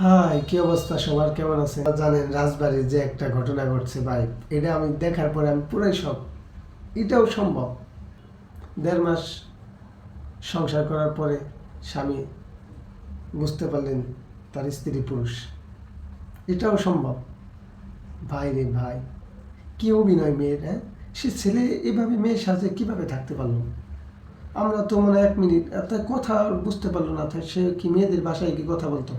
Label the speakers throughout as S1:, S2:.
S1: High, কি অবস্থা? সবার কেমন আছে? জানেন, রাজবাড়ির যে একটা ঘটনা ঘটছে ভাই, এটা আমি দেখার পরে আমি পুরাই সব এটাও সম্ভব। দেড় মাস সংসার করার পরে স্বামী বুঝতে পারলেন তার স্ত্রী পুরুষ। এটাও সম্ভব। ভাই রে ভাই, কি অভিনয় মেয়ের হ্যাঁ? সে ছেলে এভাবে মেয়ের সাথে কীভাবে থাকতে পারল? আমরা তো মনে এক মিনিট এত কথা বুঝতে পারল না, তাই সে কি মেয়েদের বাসায় কি কথা বলতো?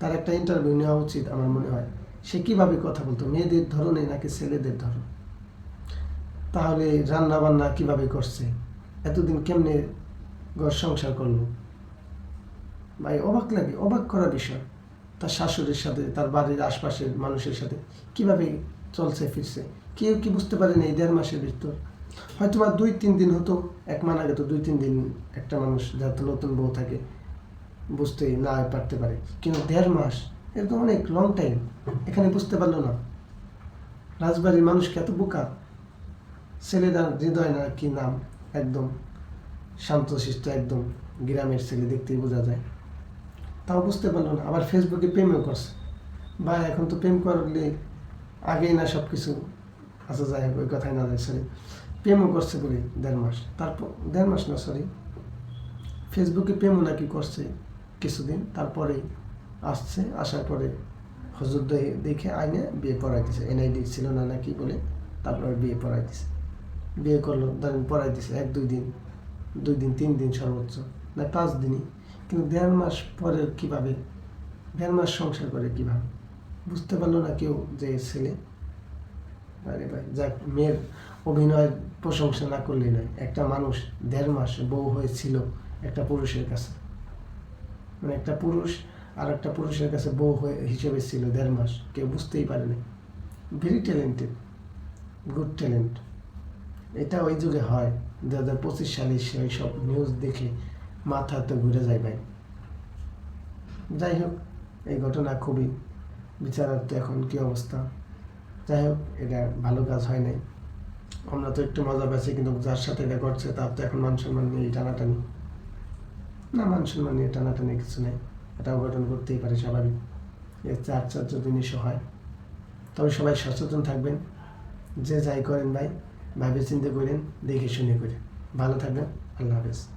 S1: তার একটা ইন্টারভিউ নেওয়া উচিত আমার মনে হয়। সে কীভাবে কথা বলতো? মেয়েদের ধরনে নাকি ছেলেদের ধরন? তাহলে রান্না বান্না কীভাবে করছে? এতদিন কেমনে ঘর সংসার করল? ভাই, অবাক লাগে, অবাক করা বিষয়। তার শাশুড়ির সাথে, তার বাড়ির আশপাশের মানুষের সাথে কীভাবে চলছে, ফিরছে? কেউ কি বুঝতে পারে না এই দেড় মাসের ভিতর? হয়তো বা দুই তিন দিন হতো, এক মান আগে তো দুই তিন দিন একটা মানুষ যাতে নতুন বউ থাকে বুঝতে না পারতে পারে। কিন্তু দেড় মাস এটা তো অনেক লং টাইম এখানে বুঝতে পারল না। রাজবাড়ির মানুষকে এত বোকা। ছেলেদার হৃদয় না কি নাম, একদম শান্তশিষ্ট, একদম গ্রামের ছেলে দেখতেই বোঝা যায়। তাও বুঝতে পারল না, আবার ফেসবুকে প্রেমও করছে। বা এখন তো প্রেম করলে আগেই না সব কিছু যাই হোক ওই কথাই না যায় সরি প্রেমও করছে বলে দেড় মাস। তারপর, দেড় মাস না সরি ফেসবুকে প্রেমও নাকি করছে। কিছুদিন তারপরে আসছে, আসার পরে হজর দেখে আইনে বিয়ে পড়াই দিছে এনআইডি ছিল না নাকি বলে তারপরে বিয়ে পড়াই দিছে বিয়ে করল, ধরেন পড়াই দিছে এক, দুই দিন দুই দিন, তিন দিন সর্বোচ্চ, না পাঁচ দিনই। কিন্তু দেড় মাস পরে কীভাবে, দেড় মাস সংসার করে কীভাবে? বুঝতে পারল না কেউ যে ছেলে। আরে ভাই, যাক, মেয়ের অভিনয়ের প্রশংসা না করলেই নয়। একটা মানুষ দেড় মাস বউ হয়েছিল একটা পুরুষের কাছে। মানে একটা পুরুষ আর একটা পুরুষের কাছে বউ হয়ে হিসেবে ছিল দেড় মাস, কেউ বুঝতেই পারেনি। ভেরি ট্যালেন্টেড গুড ট্যালেন্ট এটা ওই যুগে হয় দু হাজার পঁচিশ সালে সেই সব নিউজ দেখে মাথা তো ঘুরে যায় ভাই। যাই হোক, এই ঘটনা খুবই বিচারার্থ এখন কি অবস্থা। যাই হোক, এটা ভালো কাজ হয় নাই। আমরা তো একটু মজা পাচ্ছি কিন্তু যার সাথে এটা ঘটছে, তার তো এখন মান সম্মান নিয়ে টানাটানি। না মান সম্মান নিয়ে টানাটানি কিছু নেই। এটা অঘটন করতেই পারে, স্বাভাবিক। এর চার চার্য জিনিসও হয়। তবে সবাই সচেতন থাকবেন। যে যাই করেন ভাই ভাবে চিন্তা করেন দেখে শুনে করেন। ভালো থাকবেন। আল্লাহ হাফেজ।